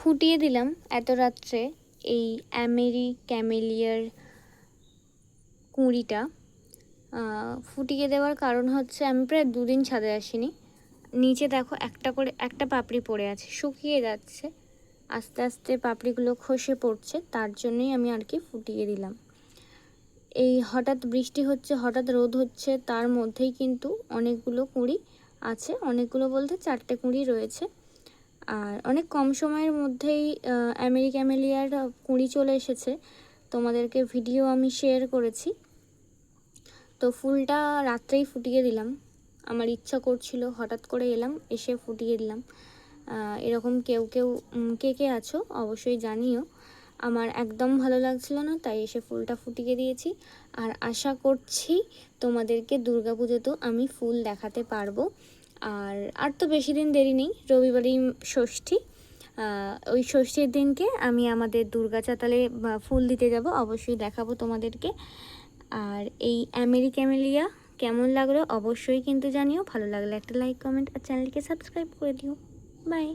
ফুটিয়ে দিলাম এত রাত্রে এই অ্যামেরি ক্যামেলিয়ার কুঁড়িটা। ফুটিয়ে দেওয়ার কারণ হচ্ছে আমি প্রায় দুদিন ছাদে আসিনি। নিচে দেখো একটা করে, একটা পাপড়ি পড়ে আছে, শুকিয়ে যাচ্ছে। আস্তে আস্তে পাপড়িগুলো খসে পড়ছে, তার জন্যই আমি আর কি ফুটিয়ে দিলাম। এই হঠাৎ বৃষ্টি হচ্ছে, হঠাৎ রোদ হচ্ছে, তার মধ্যেই কিন্তু অনেকগুলো কুঁড়ি আছে। অনেকগুলো বলতে চারটে কুঁড়ি রয়েছে। আর অনেক কম সময়ের মধ্যেই আমেরিক অ্যামেলিয়ার কুঁড়ি চলে এসেছে। তোমাদেরকে ভিডিও আমি শেয়ার করেছি। তো ফুলটা রাত্রেই ফুটিয়ে দিলাম। আমার ইচ্ছা করছিল, হঠাৎ করে এলাম, এসে ফুটিয়ে দিলাম। এরকম কেউ কেউ কে কে আছো অবশ্যই জানিও। আমার একদম ভালো লাগছিল না, তাই এসে ফুলটা ফুটিয়ে দিয়েছি। আর আশা করছি তোমাদেরকে দুর্গাপুজোতেও আমি ফুল দেখাতে পারব। আর আর তো বেশি দিন দেরি নেই, রবিবারই ষষ্ঠী। ওই ষষ্ঠীর দিনকে আমি আমাদের দুর্গা চাতালে ফুল দিতে যাব, অবশ্যই দেখাবো তোমাদেরকে। আর এই অ্যামেরি ক্যামেলিয়া কেমন লাগল অবশ্যই কিন্তু জানিও, ভালো লাগলে একটা লাইক, কমেন্ট আর চ্যানেলকে সাবস্ক্রাইব করে দিও। বাই।